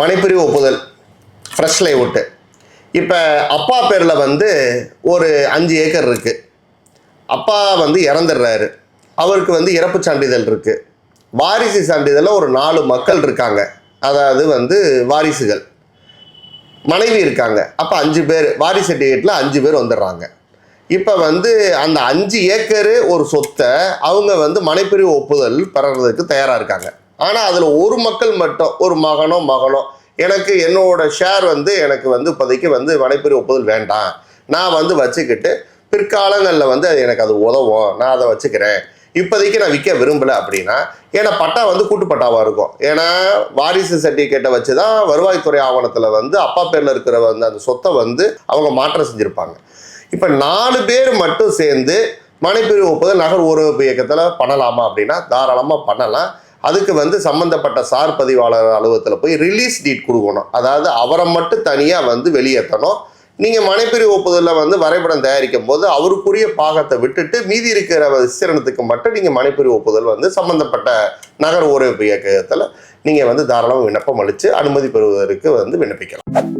மனைப்பிரிவு ஒப்புதல். ஃப்ரெஷ் லைவுட்டு இப்போ அப்பா பேரில் வந்து ஒரு அஞ்சு ஏக்கர் இருக்குது அப்பா வந்து இறந்துடுறாரு. அவருக்கு வந்து இறப்பு சான்றிதழ் இருக்குது வாரிசு சான்றிதழில் ஒரு நாலு மக்கள் இருக்காங்க. அதாவது வந்து வாரிசுகள். மனைவி இருக்காங்க. அப்போ அஞ்சு பேர் வாரிசு சர்டிஃபிகேட்டில் அஞ்சு பேர் வந்துடுறாங்க. இப்போ வந்து அந்த அஞ்சு ஏக்கரு ஒரு சொத்தை அவங்க வந்து மனைப்பிரிவு ஒப்புதல் பெறறதுக்கு தயாராக இருக்காங்க. ஆனால் அதில் ஒரு மக்கள் மட்டும் ஒரு மகனோ மகனோ எனக்கு என்னோட ஷேர் வந்து எனக்கு வந்து இப்போதைக்கு வந்து மனைப்பிரிவு ஒப்புதல் வேண்டாம். நான் வந்து வச்சுக்கிட்டு பிற்காலங்களில் வந்து அது எனக்கு அது உதவும். நான் அதை வச்சுக்கிறேன். இப்போதைக்கு நான் விற்க விரும்பலை அப்படின்னா ஏன்னா பட்டா வந்து கூட்டு பட்டாவாக இருக்கும். ஏன்னா வாரிசு சர்டிஃபிகேட்டை வச்சு தான் வருவாய்த்துறை ஆவணத்தில் வந்து அப்பா பேரில் இருக்கிற வந்து அந்த சொத்தை வந்து அவங்க மாற்றம் செஞ்சுருப்பாங்க. இப்போ நாலு பேர் மட்டும் சேர்ந்து மனைப்பிரிவு ஒப்புதல் நகர் ஊரகப்பு இயக்கத்தில் பண்ணலாமா அப்படின்னா தாராளமாக பண்ணலாம். அதுக்கு வந்து சம்மந்தப்பட்ட சார் பதிவாளர் அலுவலகத்தில் போய் ரிலீஸ் டீட் கொடுக்கணும். அதாவது அவரை மட்டும் தனியாக வந்து வெளியேற்றணும். நீங்கள் மனைப்பிரிவு ஒப்புதலில் வந்து வரைபடம் தயாரிக்கும் போது அவருக்குரிய பாகத்தை விட்டுட்டு மீதி இருக்கிற விஸ்தீரணத்துக்கு மட்டும் நீங்கள் மனைப்பிரிவு ஒப்புதல் வந்து சம்மந்தப்பட்ட நகர் ஊரகப்பு இயக்கத்தில் நீங்கள் வந்து தாராளமாக விண்ணப்பம் அளித்து அனுமதி பெறுவதற்கு வந்து விண்ணப்பிக்கலாம்.